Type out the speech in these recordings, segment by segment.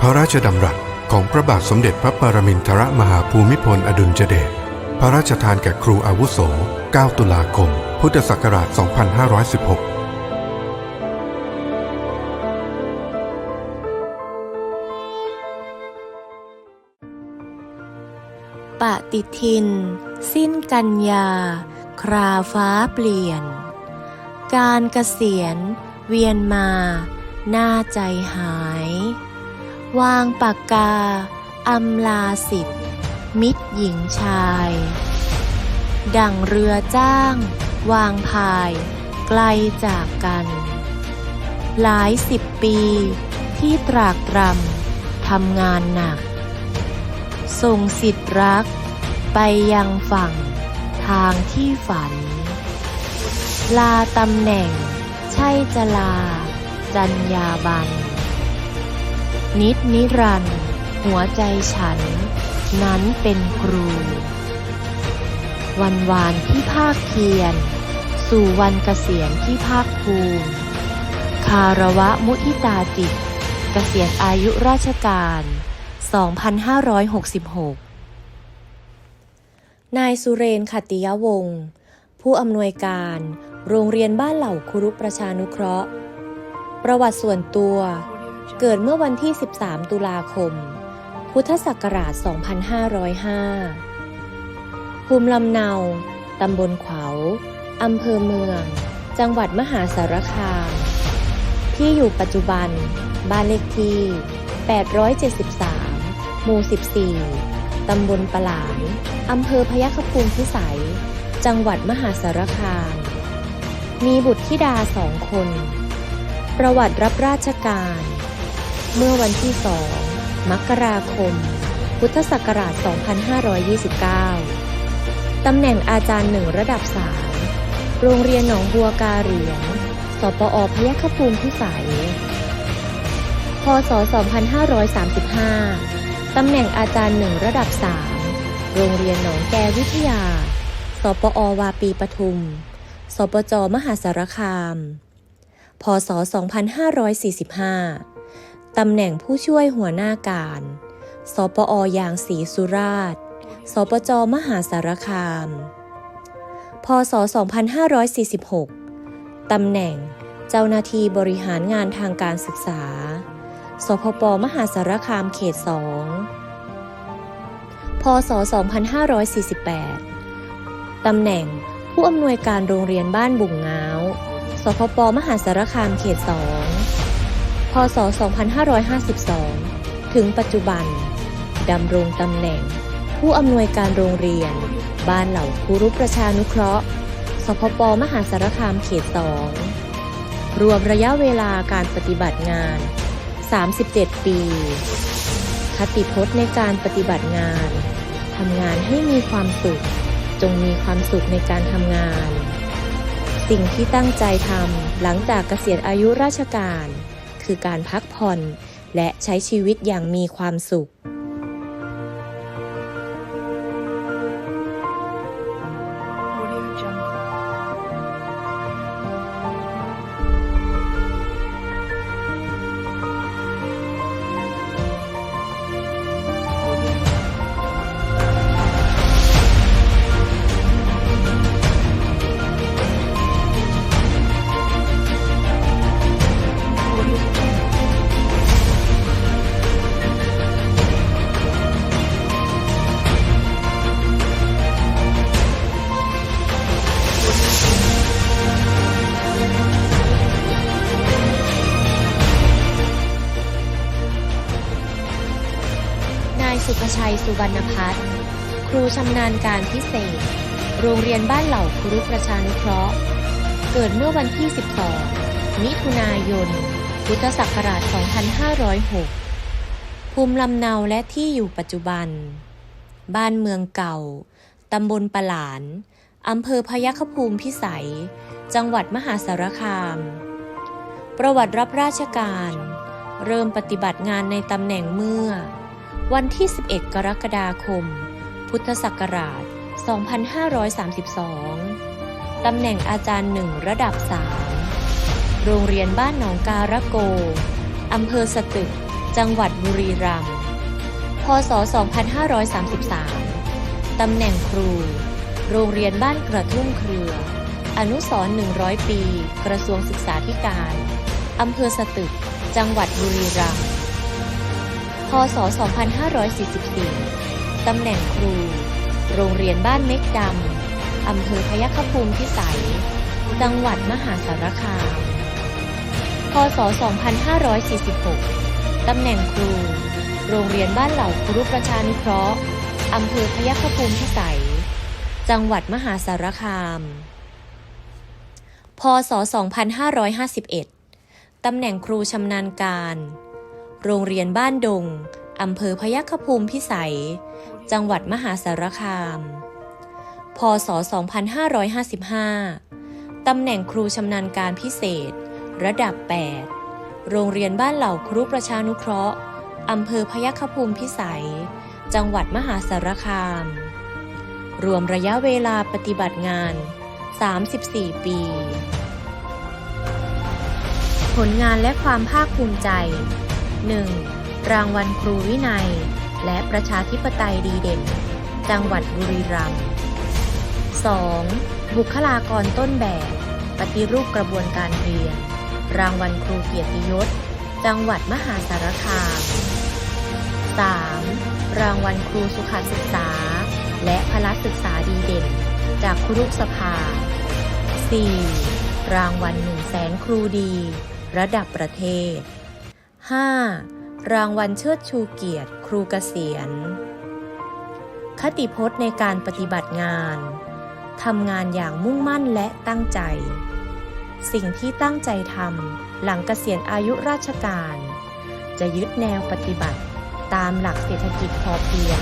พระราชดำรัสของพระบาทสมเด็จพระปรมินทรมหาภูมิพลอดุลยเดช พระราชทานแก่ครูอาวุโส 9 ตุลาคม พุทธศักราช 2516ปฏิทิน สิ้นกันยา คราฟ้าเปลี่ยน การเกษียณ เวียนมา หน้าใจหาย วางปากกา อำลาสิทธิ์ มิตรหญิงชาย ดั่งเรือจ้าง วางพาย ไกลจากกัน หลายสิบปีที่ตรากตรำทำงานหนัก ส่งสิทธิ์รัก ไปยังฝั่งทางที่ฝัน ลาตำแหน่ง ใช่จะลา จัญญาบัน นิดนิรันดร์หัวใจฉัน นั้นเป็นครู วันวานที่ภาคเพียร สู่วันเกษียณที่ภาคภูมิ คารวะมุทิตาจิต เกษียณอายุราชการ 2566 นายสุเรนขตติยวงศ์ผู้อำนวยการ โรงเรียนบ้านเหล่าครุประชานุเคราะห์ ประวัติส่วนตัว เกิดเมื่อวันที่ 13 ตุลาคม พุทธศักราช 2505 ภูมิลำเนา ตำบลขวาวอำเภอเมือง จังหวัดมหาสารคาม ที่อยู่ปัจจุบัน บ้านเลขที่ 873 หมู่ 14 ตำบลปะหลานอำเภอพยัคฆภูมิพิสัย จังหวัดมหาสารคาม มีบุตรธิดาสองคน ประวัติรับราชการ เมื่อวันที่ 2 มกราคม พุทธศักราช 2529 ตำแหน่งอาจารย์หนึ่งระดับ3โรงเรียนหนองบัวกาเหรียญสปอพยัคฆภูมิพิสัย พศ 2535 ตำแหน่งอาจารย์หนึ่งระดับ3โรงเรียนหนองแกวิทยา สปอวาปีปทุม สปจมหาสารคาม พศ 2545 ตำแหน่งผู้ช่วยหัวหน้าการ สปออยางศรีสุราษฎร์ สปจมหาสารคาม พศ 2546 ตำแหน่งเจ้าหน้าที่บริหารงานทางการศึกษา สพปมหาสารคามเขต 2 พศ 2548 ตำแหน่งผู้อำนวยการโรงเรียนบ้านบุ่งง้าว สพปมหาสารคามเขต 2 ศ 2552 ถึงปัจจุบัน ดำรงตำแหน่ง ผู้อำนวยการโรงเรียน บ้านเหล่าครูรุประชานุเคราะห์ สพปมหาสารคามเขต2รวมระยะเวลาการปฏิบัติงาน 37 ปี คติพจน์ในการปฏิบัติงาน ทำงานให้มีความสุข จงมีความสุขในการทำงาน สิ่งที่ตั้งใจทำหลังจากเกษียณอายุราชการ คือการพักผ่อน และใช้ชีวิตอย่างมีความสุข นายสุภชัยสุวรรณพัฒน์ครูชำนาญการพิเศษ โรงเรียนบ้านเหล่าครุประชานุเคราะห์ เกิดเมื่อวันที่ 12 มิถุนายน พุทธศักราช 2506 ภูมิลำเนาและที่อยู่ปัจจุบัน บ้านเมืองเก่า ตำบลปะหลาน อำเภอพยัคฆภูมิพิสัย จังหวัดมหาสารคาม ประวัติรับราชการ เริ่มปฏิบัติงานในตำแหน่งเมื่อ วันที่ 11 กรกฎาคม พุทธศักราช 2532 ตำแหน่งอาจารย์หนึ่งระดับ 3 โรงเรียนบ้านหนองการะโก อำเภอสตึก จังหวัดบุรีรัมย์ พศ 2533 ตำแหน่งครู โรงเรียนบ้านกระทุ่มเครือ อนุสรณ์100 ปี กระทรวงศึกษาธิการ อำเภอสตึก จังหวัดบุรีรัมย์ พศ 2544 ตำแหน่งครู โรงเรียนบ้านเม็กดำ อำเภอพยัคฆภูมิพิสัย จังหวัดมหาสารคาม พศ 2546 ตำแหน่งครู โรงเรียนบ้านเหล่าครุประชานุเคราะห์ อำเภอพยัคฆภูมิพิสัย จังหวัดมหาสารคาม พศ 2551 ตำแหน่งครูชำนาญการ โรงเรียนบ้านดง อำเภอพยัคฆภูมิพิสัย จังหวัดมหาสารคาม พศ 2555 ตำแหน่งครูชำนาญการพิเศษ ระดับ 8 โรงเรียนบ้านเหล่าครุประชานุเคราะห์ อำเภอพยัคฆภูมิพิสัย จังหวัดมหาสารคาม รวมระยะเวลาปฏิบัติงาน 34 ปีผลงานและความภาคภูมิใจ 1. รางวัลครูวินัย และประชาธิปไตยดีเด่น จังหวัดบุรีรัมย์ 2. บุคลากรต้นแบบ ปฏิรูปกระบวนการเรียน รางวัลครูเกียรติยศ จังหวัดมหาสารคาม 3. รางวัลครูสุขศึกษา และพละศึกษาดีเด่น จากครุสภา 4. รางวัลหนึ่งแสนครูดี ระดับประเทศ 5. รางวัลเชิดชูเกียรติ ครูเกษียณ คติพจน์ในการปฏิบัติงานทำงานอย่างมุ่งมั่นและตั้งใจ สิ่งที่ตั้งใจทำหลังเกษียณอายุราชการ จะยึดแนวปฏิบัติตามหลักเศรษฐกิจพอเพียง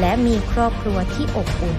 และมีครอบครัวที่อบอุ่น